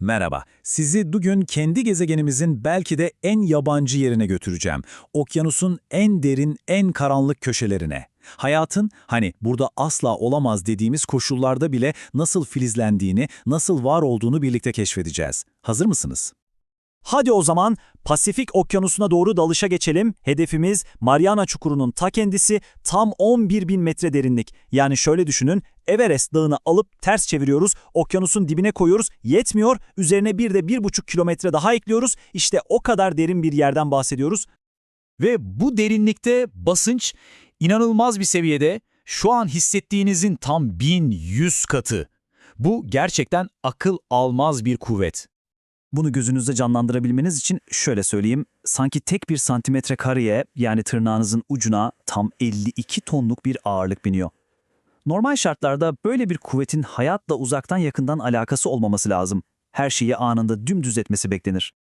Merhaba, sizi bugün kendi gezegenimizin belki de en yabancı yerine götüreceğim. Okyanusun en derin, en karanlık köşelerine. Hayatın, hani burada asla olamaz dediğimiz koşullarda bile nasıl filizlendiğini, nasıl var olduğunu birlikte keşfedeceğiz. Hazır mısınız? Hadi o zaman Pasifik Okyanusu'na doğru dalışa geçelim. Hedefimiz Mariana Çukuru'nun ta kendisi tam 11 bin metre derinlik. Yani şöyle düşünün, Everest dağını alıp ters çeviriyoruz, okyanusun dibine koyuyoruz, yetmiyor, üzerine bir de 1,5 kilometre daha ekliyoruz. İşte o kadar derin bir yerden bahsediyoruz. Ve bu derinlikte basınç inanılmaz bir seviyede şu an hissettiğinizin tam 1100 katı. Bu gerçekten akıl almaz bir kuvvet. Bunu gözünüzde canlandırabilmeniz için şöyle söyleyeyim. Sanki tek bir santimetre kareye yani tırnağınızın ucuna tam 52 tonluk bir ağırlık biniyor. Normal şartlarda böyle bir kuvvetin hayatla uzaktan yakından alakası olmaması lazım. Her şeyi anında dümdüz etmesi beklenir.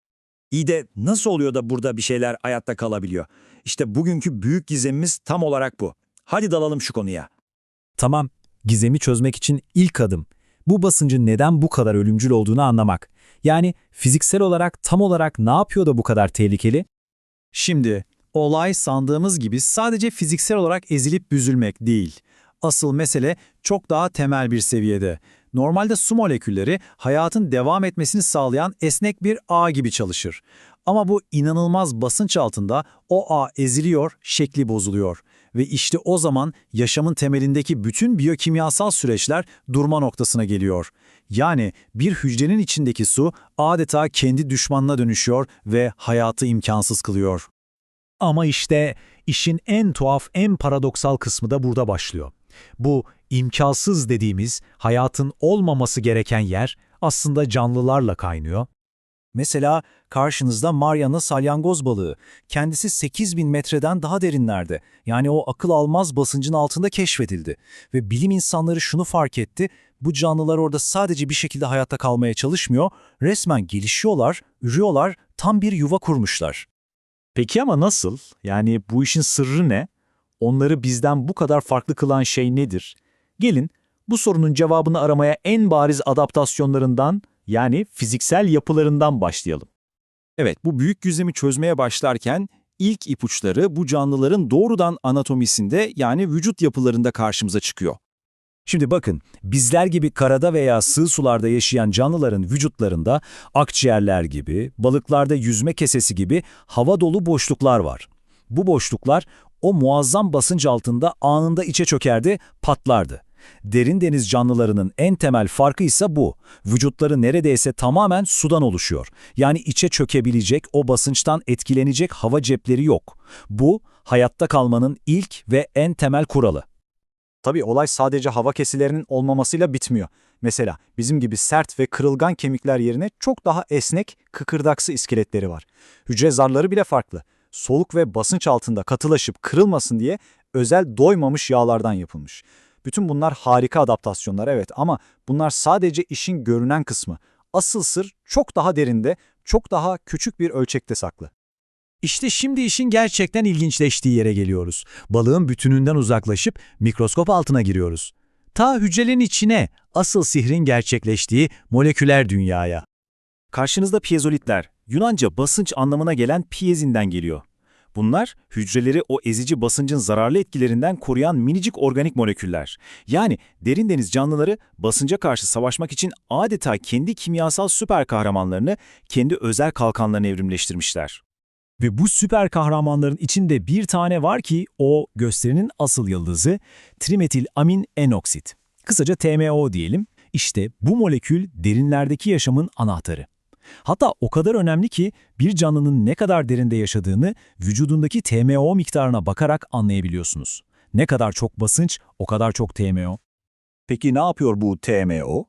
İyi de nasıl oluyor da burada bir şeyler hayatta kalabiliyor? İşte bugünkü büyük gizemimiz tam olarak bu. Hadi dalalım şu konuya. Tamam, gizemi çözmek için ilk adım. Bu basıncın neden bu kadar ölümcül olduğunu anlamak. Yani fiziksel olarak tam olarak ne yapıyor da bu kadar tehlikeli? Şimdi, olay sandığımız gibi sadece fiziksel olarak ezilip büzülmek değil. Asıl mesele çok daha temel bir seviyede. Normalde su molekülleri hayatın devam etmesini sağlayan esnek bir ağ gibi çalışır. Ama bu inanılmaz basınç altında o ağ eziliyor, şekli bozuluyor. Ve işte o zaman yaşamın temelindeki bütün biyokimyasal süreçler durma noktasına geliyor. Yani bir hücrenin içindeki su adeta kendi düşmanına dönüşüyor ve hayatı imkansız kılıyor. Ama işte işin en tuhaf, en paradoksal kısmı da burada başlıyor. Bu imkansız dediğimiz hayatın olmaması gereken yer aslında canlılarla kaynıyor. Mesela karşınızda Mariana salyangoz balığı. Kendisi 8000 metreden daha derinlerde. Yani o akıl almaz basıncın altında keşfedildi. Ve bilim insanları şunu fark etti. Bu canlılar orada sadece bir şekilde hayatta kalmaya çalışmıyor. Resmen gelişiyorlar, ürüyorlar, tam bir yuva kurmuşlar. Peki ama nasıl? Yani bu işin sırrı ne? Onları bizden bu kadar farklı kılan şey nedir? Gelin bu sorunun cevabını aramaya en bariz adaptasyonlarından yani fiziksel yapılarından başlayalım. Evet, bu büyük gizemi çözmeye başlarken ilk ipuçları bu canlıların doğrudan anatomisinde yani vücut yapılarında karşımıza çıkıyor. Şimdi bakın, bizler gibi karada veya sığ sularda yaşayan canlıların vücutlarında akciğerler gibi, balıklarda yüzme kesesi gibi hava dolu boşluklar var. Bu boşluklar o muazzam basınç altında anında içe çökerdi, patlardı. Derin deniz canlılarının en temel farkı ise bu. Vücutları neredeyse tamamen sudan oluşuyor. Yani içe çökebilecek, o basınçtan etkilenecek hava cepleri yok. Bu, hayatta kalmanın ilk ve en temel kuralı. Tabii olay sadece hava kesilerinin olmamasıyla bitmiyor. Mesela bizim gibi sert ve kırılgan kemikler yerine çok daha esnek, kıkırdaksı iskeletleri var. Hücre zarları bile farklı. Soluk ve basınç altında katılaşıp kırılmasın diye özel doymamış yağlardan yapılmış. Bütün bunlar harika adaptasyonlar evet ama bunlar sadece işin görünen kısmı. Asıl sır çok daha derinde, çok daha küçük bir ölçekte saklı. İşte şimdi işin gerçekten ilginçleştiği yere geliyoruz. Balığın bütününden uzaklaşıp mikroskop altına giriyoruz. Ta hücrelerin içine, asıl sihrin gerçekleştiği moleküler dünyaya. Karşınızda piyezolitler, Yunanca basınç anlamına gelen piyezinden geliyor. Bunlar hücreleri o ezici basıncın zararlı etkilerinden koruyan minicik organik moleküller. Yani derin deniz canlıları basınca karşı savaşmak için adeta kendi kimyasal süper kahramanlarını, kendi özel kalkanlarını evrimleştirmişler. Ve bu süper kahramanların içinde bir tane var ki o gösterinin asıl yıldızı trimetil amin enoksit. Kısaca TMO diyelim. İşte bu molekül derinlerdeki yaşamın anahtarı. Hatta o kadar önemli ki bir canlının ne kadar derinde yaşadığını vücudundaki TMO miktarına bakarak anlayabiliyorsunuz. Ne kadar çok basınç, o kadar çok TMO. Peki ne yapıyor bu TMO?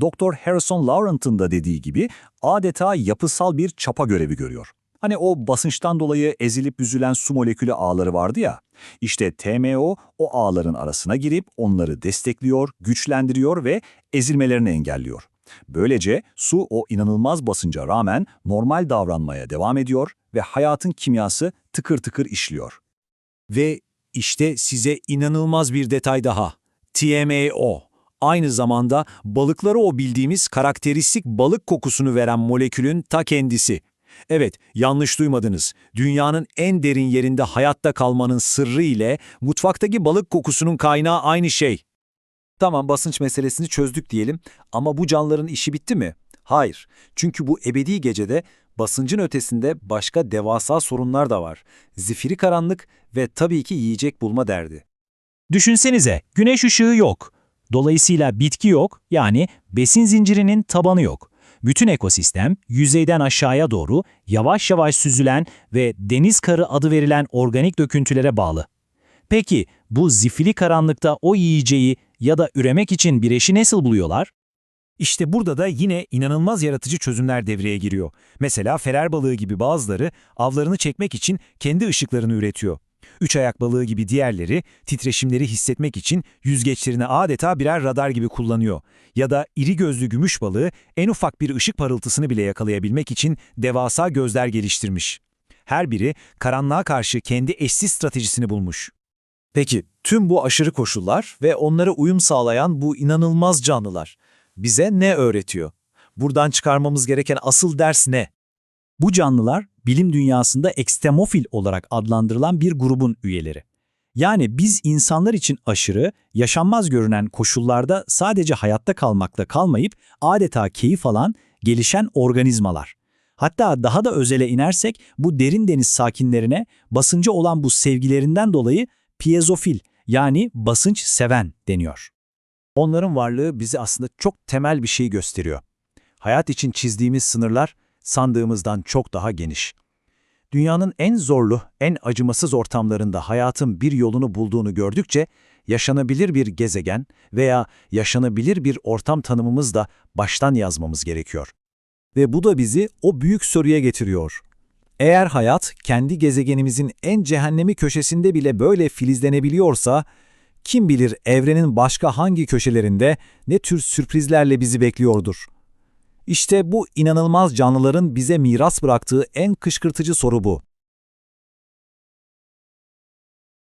Doktor Harrison Laurent'ın da dediği gibi adeta yapısal bir çapa görevi görüyor. Hani o basınçtan dolayı ezilip büzülen su molekülü ağları vardı ya. İşte TMO o ağların arasına girip onları destekliyor, güçlendiriyor ve ezilmelerini engelliyor. Böylece su o inanılmaz basınca rağmen normal davranmaya devam ediyor ve hayatın kimyası tıkır tıkır işliyor. Ve işte size inanılmaz bir detay daha. TMAO, aynı zamanda balıklara o bildiğimiz karakteristik balık kokusunu veren molekülün ta kendisi. Evet, yanlış duymadınız. Dünyanın en derin yerinde hayatta kalmanın sırrı ile mutfaktaki balık kokusunun kaynağı aynı şey. Tamam basınç meselesini çözdük diyelim ama bu canlıların işi bitti mi? Hayır. Çünkü bu ebedi gecede basıncın ötesinde başka devasa sorunlar da var. Zifiri karanlık ve tabii ki yiyecek bulma derdi. Düşünsenize, güneş ışığı yok. Dolayısıyla bitki yok, yani besin zincirinin tabanı yok. Bütün ekosistem yüzeyden aşağıya doğru yavaş yavaş süzülen ve deniz karı adı verilen organik döküntülere bağlı. Peki bu zifiri karanlıkta o yiyeceği ya da üremek için bir eşi nasıl buluyorlar? İşte burada da yine inanılmaz yaratıcı çözümler devreye giriyor. Mesela ferer balığı gibi bazıları avlarını çekmek için kendi ışıklarını üretiyor. Üç ayak balığı gibi diğerleri titreşimleri hissetmek için yüzgeçlerini adeta birer radar gibi kullanıyor. Ya da iri gözlü gümüş balığı en ufak bir ışık parıltısını bile yakalayabilmek için devasa gözler geliştirmiş. Her biri karanlığa karşı kendi eşsiz stratejisini bulmuş. Peki tüm bu aşırı koşullar ve onlara uyum sağlayan bu inanılmaz canlılar bize ne öğretiyor? Buradan çıkarmamız gereken asıl ders ne? Bu canlılar bilim dünyasında ekstemofil olarak adlandırılan bir grubun üyeleri. Yani biz insanlar için aşırı, yaşanmaz görünen koşullarda sadece hayatta kalmakla kalmayıp adeta keyif alan, gelişen organizmalar. Hatta daha da özele inersek bu derin deniz sakinlerine basıncı olan bu sevgilerinden dolayı piezofil yani basınç seven deniyor. Onların varlığı bize aslında çok temel bir şey gösteriyor. Hayat için çizdiğimiz sınırlar sandığımızdan çok daha geniş. Dünyanın en zorlu, en acımasız ortamlarında hayatın bir yolunu bulduğunu gördükçe yaşanabilir bir gezegen veya yaşanabilir bir ortam tanımımız da baştan yazmamız gerekiyor. Ve bu da bizi o büyük soruya getiriyor. Eğer hayat kendi gezegenimizin en cehennemi köşesinde bile böyle filizlenebiliyorsa, kim bilir evrenin başka hangi köşelerinde ne tür sürprizlerle bizi bekliyordur. İşte bu inanılmaz canlıların bize miras bıraktığı en kışkırtıcı soru bu.